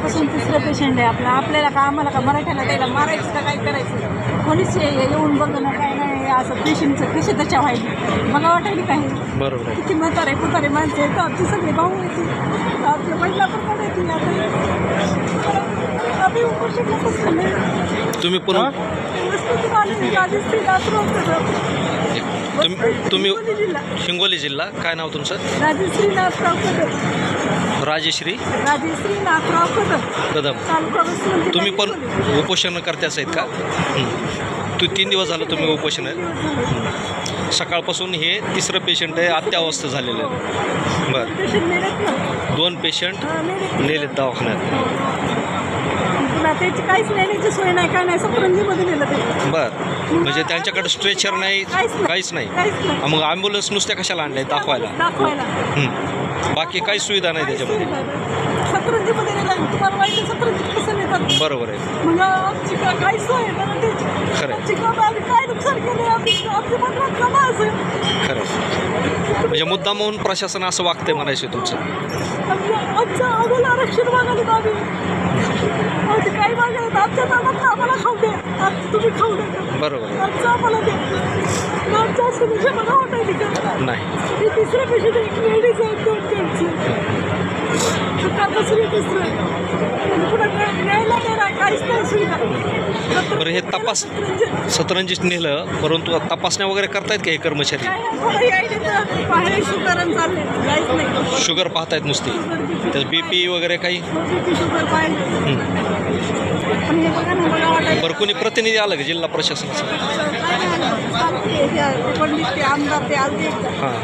सकाळपासून तिसरं पेशंट आहे आपला. आपल्याला का आम्हाला का मराठ्याला त्याला मारायचं का काय करायचं? कोणीच येऊन बघणं काय नाही. असं पेशंटचं कसे त्याच्या व्हायचे मला वाटायला काही बरोबर आहे. किती म्हातारे कुतारे माणसं आहेत. आमचे सगळे भाऊ येते आपले महिला पण कोण येते आता आम्ही उपोषणला बसलेलो. तुम्ही पुन्हा तुम्ही तुम्ही हिंगोली जिल्हा. काय नाव तुमचं? राजश्री कदम राजेश्री? राजश्री कदम कदम. तालुका वसई तुम्ही पण उपोषणकर्त्याच आहेत का? हं. तू तीन दिवस झालं तुम्ही उपोषण आहे. सकाळपासून हे तिसरं पेशंट आहे अत्यावस्थ झालेलं आहे बरं. दोन पेशंट. नेलेत दवाखान्यात. काहीच सोय नाही काय नाही सप्तरंजीमध्ये नेलं ते. बरं. म्हणजे त्यांच्याकडे स्ट्रेचर नाही काहीच नाही. मग ॲम्ब्युलन्स नुसत्या कशाला आणल्या दाखवायला? दाखवायला. बाकी काही सुविधा नाही त्याच्यामध्ये. सप्तरंजीमध्ये नेलं तुम्हाला माहिती सप्तरंजीत कसं नेतात? बरोबर आहे. मग आमची काय सोय खरं आहे. काय नुकसान केले आमची मंत्रात कामं असं खरं आहे. म्हणजे मुद्दाम म्हणून प्रशासन असं वागतंय म्हणायचं तुमचं. आमचं आम्हाला आरक्षण मागायला आम्ही. आमचे काही मागायला आमच्या नामात आम्हाला खाऊ द्या आमचं तुम्ही खाऊ नका बरोबर. आहे. आमचं आम्हाला द्या आमच्या असं मला वाटायला का नाही. हे तिसरं पेशंट एक लेडीज आहे दोन जेंट्स सकाळपासून तिसरं. आणि पुन्हा न्याय- न्यायला नाही राह- काहीच नाही सुविधा बरं हे तपास सतरंजीत नेलं परंतु तपासण्या वगैरे करतायत का हे कर्मचारी? शुगर पाहतायत नुसती. त्याचं बी पी वगैरे काही? बरं कोणी प्रतिनिधी आलं का जिल्हा प्रशासनाचं? हे हां